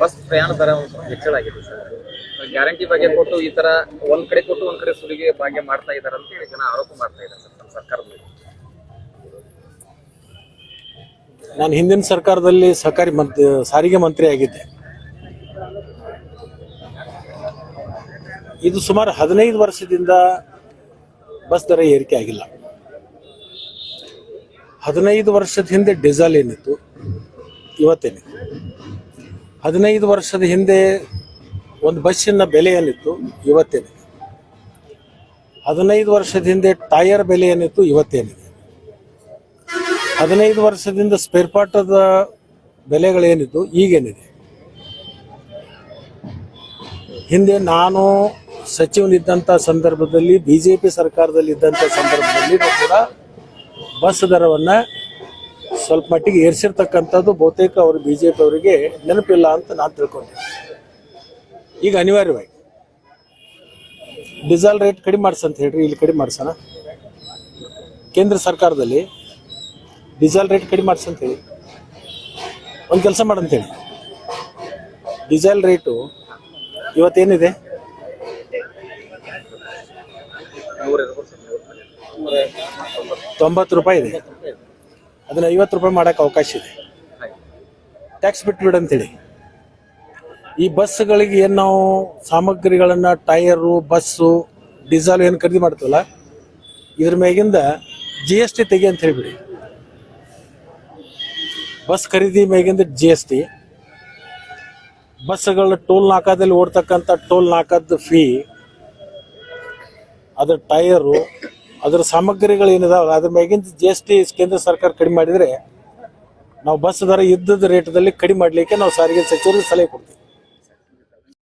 Bus ಪ್ರಯಾಣ ದರ ಹೆಚ್ಚಳ ಆಗಿದೆ ಸರ್. ಗ್ಯಾರಂಟಿ ಬಗ್ಗೆ ಕೊಟ್ಟು ಈ ತರ ಒಂದ್ ಕಡೆ ಕೊಟ್ಟು ಒಂದ್ ಕಡೆ ಸುಲಿಗೆ ಭಾಗ್ಯ ಮಾಡ್ತಾ ಇದಾರೆ ಅಂತ ಹೇಳಿ ಜನ ಆರೋಪ ಮಾಡ್ತಾ ಇದ್ದಾರೆ ಸರ್, ನಮ್ಮ ಸರ್ಕಾರದ ಮೇಲೆ ನಾನು ಹಿಂದಿನ ಸರ್ಕಾರದಲ್ಲಿ ಸಹಕಾರಿ ಮಂತ್ರಿ ಸಾರಿಗೆ ಮಂತ್ರಿ ಆಗಿದ್ದೆ. ಇದು ಸುಮಾರು ಹದಿನೈದು ವರ್ಷದಿಂದ ಬಸ್ ದರ ಏರಿಕೆ ಆಗಿಲ್ಲ. ಹದಿನೈದು ವರ್ಷದ ಹಿಂದೆ ಡೀಸೆಲ್ ಏನಿತ್ತು, ಇವತ್ತೇನಿತ್ತು. ಹದಿನೈದು ವರ್ಷದ ಹಿಂದೆ ಒಂದು ಬಸ್ಸಿನ ಬೆಲೆ ಏನಿತ್ತು ಇವತ್ತೇನಿದೆ. ಹದಿನೈದು ವರ್ಷದ ಹಿಂದೆ ಟೈರ್ ಬೆಲೆ ಏನಿತ್ತು ಇವತ್ತೇನಿದೆ. ಹದಿನೈದು ವರ್ಷದಿಂದ ಸ್ಪೇರ್ ಪಾರ್ಟದ ಬೆಲೆಗಳೇನಿದ್ದು ಈಗೇನಿದೆ. ಹಿಂದೆ ನಾನು ಸಚಿವನಿದ್ದಂಥ ಸಂದರ್ಭದಲ್ಲಿ ಬಿ ಜೆ ಪಿ ಸರ್ಕಾರದಲ್ಲಿ ಇದ್ದಂಥ ಸಂದರ್ಭದಲ್ಲಿ ಕೂಡ ಬಸ್ ದರವನ್ನು ಸ್ವಲ್ಪ ಮಟ್ಟಿಗೆ ಏರಿಸಿರ್ತಕ್ಕಂಥದ್ದು ಬಹುತೇಕ ಅವರು ಬಿ ಜೆ ಪಿ ಅವರಿಗೆ ನೆನಪಿಲ್ಲ ಅಂತ ನಾನು ತಿಳ್ಕೊಂಡೆ. ಈಗ ಅನಿವಾರ್ಯವಾಗಿ. ಡೀಸೆಲ್ ರೇಟ್ ಕಡಿಮೆ ಮಾಡ್ಸಂತ ಹೇಳ್ರಿ, ಇಲ್ಲಿ ಕಡಿಮೆ ಮಾಡ್ಸೋಣ. ಕೇಂದ್ರ ಸರ್ಕಾರದಲ್ಲಿ ಡೀಸೆಲ್ ರೇಟ್ ಕಡಿಮೆ ಮಾಡ್ಸಂತ ಹೇಳಿ. ಒಂದು ಕೆಲಸ ಮಾಡಂತೇಳಿ ಡೀಸೆಲ್ ರೇಟು ಇವತ್ತೇನಿದೆ? ತೊಂಬತ್ತು ರೂಪಾಯಿ ಇದೆ. ಅದನ್ನ ಐವತ್ತು ರೂಪಾಯಿ ಮಾಡೋಕೆ ಅವಕಾಶ ಇದೆ. ಟ್ಯಾಕ್ಸ್ ಬಿಟ್ಬಿಡು ಅಂತೇಳಿ. ಈ ಬಸ್ಗಳಿಗೆ ಏನು ನಾವು ಸಾಮಗ್ರಿಗಳನ್ನು, ಟೈರು, ಬಸ್ಸು, ಡೀಸೆಲ್ ಏನು ಖರೀದಿ ಮಾಡ್ತೀವಲ್ಲ, ಇದ್ರ ಮ್ಯಾಗಿಂದ ಜಿ ಎಸ್ ಟಿ ತೆಗಿ ಅಂತ ಹೇಳಿಬಿಡಿ. ಬಸ್ ಖರೀದಿ ಮ್ಯಾಗಿಂದ ಜಿ ಎಸ್ ಟಿ ಬಸ್ಗಳ ಟೋಲ್ ನಾಕಾದಲ್ಲಿ ಓಡ್ತಕ್ಕಂಥ ಟೋಲ್ ನಾಕದ ಫೀ ಅದ್ರ ಟೈರು ಅದ್ರ ಸಾಮಗ್ರಿಗಳು ಏನಿದಾವಲ್ಲ, ಅದ್ರ ಮ್ಯಾಗಿಂದ ಜಿ ಎಸ್ ಟಿ ಕೇಂದ್ರ ಸರ್ಕಾರ ಕಡಿಮೆ ಮಾಡಿದರೆ, ನಾವು ಬಸ್ ದರ ಇದ್ದದ ರೇಟ್ದಲ್ಲಿ ಕಡಿಮೆ ಮಾಡಲಿಕ್ಕೆ ನಾವು ಸಾರಿಗೆ ಸಚಿವರಿಗೆ ಸಲಹೆ ಕೊಡ್ತೀವಿ.